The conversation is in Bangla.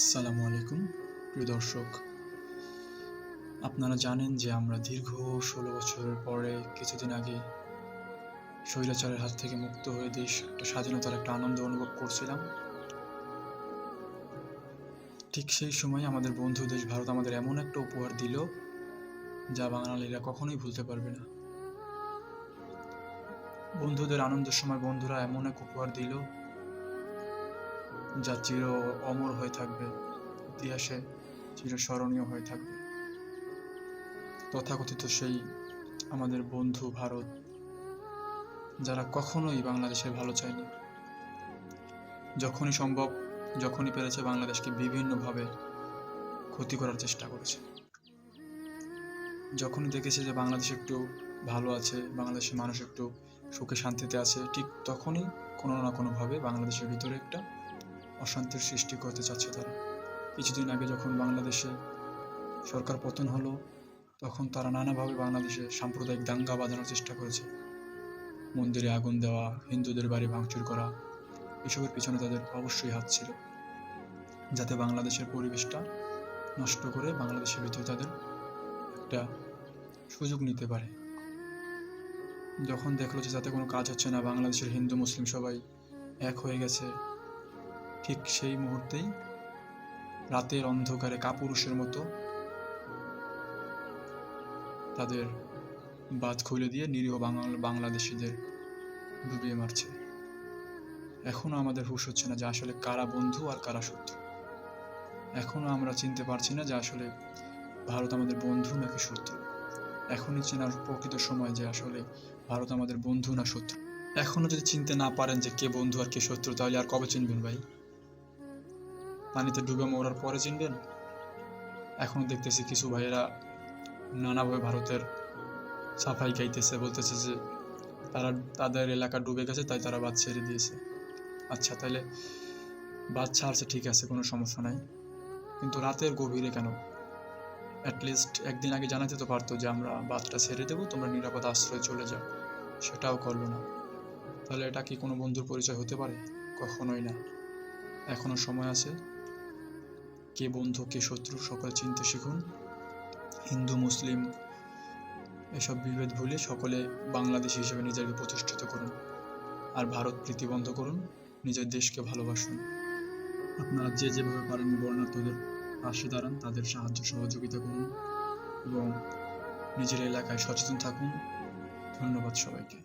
আসসালামু আলাইকুম, প্রিয় দর্শক। আপনারা জানেন যে আমরা দীর্ঘ ষোলো বছরের পরে কিছুদিন আগে স্বৈরাচারের হাত থেকে মুক্ত হয়ে দেশ একটা স্বাধীনতার একটা আনন্দ অনুভব করছিলাম। ঠিক সেই সময় আমাদের বন্ধু দেশ ভারত আমাদের এমন একটা উপহার দিল, যা বাঙালিরা কখনোই ভুলতে পারবে না। বন্ধুদের আনন্দের সময় বন্ধুরা এমন এক উপহার দিল যা চির অমর হয়ে থাকবে। ইতিহাসে চিরস্মরণীয় হয়ে থাকবে। তথাকথিত সেই আমাদের বন্ধু ভারত, যারা কখনোই বাংলাদেশের ভালো চায়নি। যখনই সম্ভব, যখনই পেরেছে বাংলাদেশকে বিভিন্নভাবে ক্ষতি করার চেষ্টা করেছে। যখনই দেখেছে যে বাংলাদেশ একটু ভালো আছে, বাংলাদেশের মানুষ একটু সুখে শান্তিতে আছে, ঠিক তখনই কোনো না কোনোভাবে বাংলাদেশের ভিতরে একটা অশান্তির সৃষ্টি করতে চাচ্ছে তারা। কিছুদিন আগে যখন বাংলাদেশে সরকার পতন হলো, তখন তারা নানাভাবে বাংলাদেশে সাম্প্রদায়িক দাঙ্গা বাঁধানোর চেষ্টা করেছে। মন্দিরে আগুন দেওয়া, হিন্দুদের বাড়ি ভাঙচুর করা, এসবের পিছনে তাদের অবশ্যই হাত ছিল, যাতে বাংলাদেশের পরিবেশটা নষ্ট করে বাংলাদেশের ভিতরে তাদের একটা সুযোগ নিতে পারে। যখন দেখল যে যাতে কোনো কাজ হচ্ছে না, বাংলাদেশের হিন্দু, মুসলিম সবাই এক হয়ে গেছে ঠিক সেই মুহূর্তেই রাতের অন্ধকারে কাপুরুষের মতো তাদের বাদ খুলে দিয়ে নিরীহ বাংলা বাংলাদেশিদের ডুবিয়ে মারছে। এখনও আমাদের হুশ হচ্ছে না যে আসলে কারা বন্ধু আর কারা শত্রু। এখনও আমরা চিনতে পারছি না যে আসলে ভারত আমাদের বন্ধু নাকি শত্রু। এখনই চেনার প্রকৃত সময় যে আসলে ভারত আমাদের বন্ধু না শত্রু। এখনও যদি চিনতে না পারেন যে কে বন্ধু আর কে শত্রু, তাহলে আর কবে চিনবেন ভাই? পানিতে ডুবে মরার পরে চিনবেন? এখনও দেখতেছি কিছু ভাইয়েরা নানাভাবে ভারতের সাফাই গাইতেছে বলতেছে যে তারা, তাদের এলাকা ডুবে গেছে, তাই তারা বাদ ছেড়ে দিয়েছে। আচ্ছা তাহলে বাদ ছাড়ছে, ঠিক আছে, কোনো সমস্যা নাই। কিন্তু রাতের গভীরে কেন? অ্যাটলিস্ট একদিন আগে জানাতে তো পারতো যে আমরা বাদটা ছেড়ে দেবো, তোমরা নিরাপদ আশ্রয়ে চলে যাও। সেটাও করল না। তাহলে এটা কি কোনো বন্ধুর পরিচয় হতে পারে? কখনোই না। এখনও সময় আছে। কে বন্ধু, কে শত্রু, সকলে চিনতে শিখুন। হিন্দু, মুসলিম, এসব বিভেদ ভুলে সকলে বাংলাদেশ হিসেবে নিজেকে প্রতিষ্ঠিত করুন আর ভারত প্রীতি বন্ধ করুন, নিজের দেশকে ভালোবাসুন। আপনারা যে যেভাবে পারেন বর্ণাঢ্যদের পাশে দাঁড়ান, তাদের সাহায্য সহযোগিতা করুন এবং নিজের এলাকায় সচেতন থাকুন। ধন্যবাদ সবাইকে।